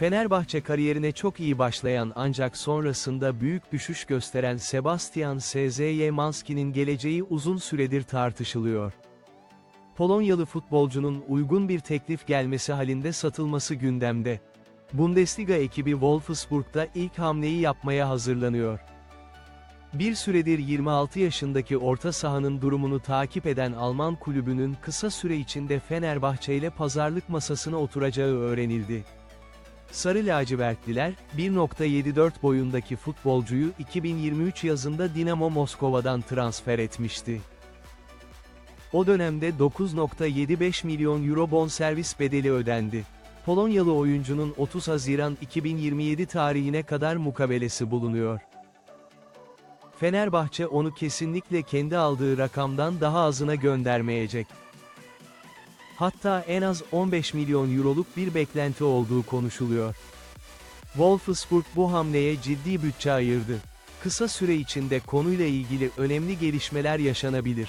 Fenerbahçe kariyerine çok iyi başlayan ancak sonrasında büyük düşüş gösteren Sebastian Szymanski'nin geleceği uzun süredir tartışılıyor. Polonyalı futbolcunun uygun bir teklif gelmesi halinde satılması gündemde. Bundesliga ekibi Wolfsburg'da ilk hamleyi yapmaya hazırlanıyor. Bir süredir 26 yaşındaki orta sahanın durumunu takip eden Alman kulübünün kısa süre içinde Fenerbahçe ile pazarlık masasına oturacağı öğrenildi. Sarı lacivertliler, 1.74 boyundaki futbolcuyu 2023 yazında Dinamo Moskova'dan transfer etmişti. O dönemde 9.75 milyon euro bonservis bedeli ödendi. Polonyalı oyuncunun 30 Haziran 2027 tarihine kadar mukabelesi bulunuyor. Fenerbahçe onu kesinlikle kendi aldığı rakamdan daha azına göndermeyecek. Hatta en az 15 milyon euroluk bir beklenti olduğu konuşuluyor. Wolfsburg bu hamleye ciddi bütçe ayırdı. Kısa süre içinde konuyla ilgili önemli gelişmeler yaşanabilir.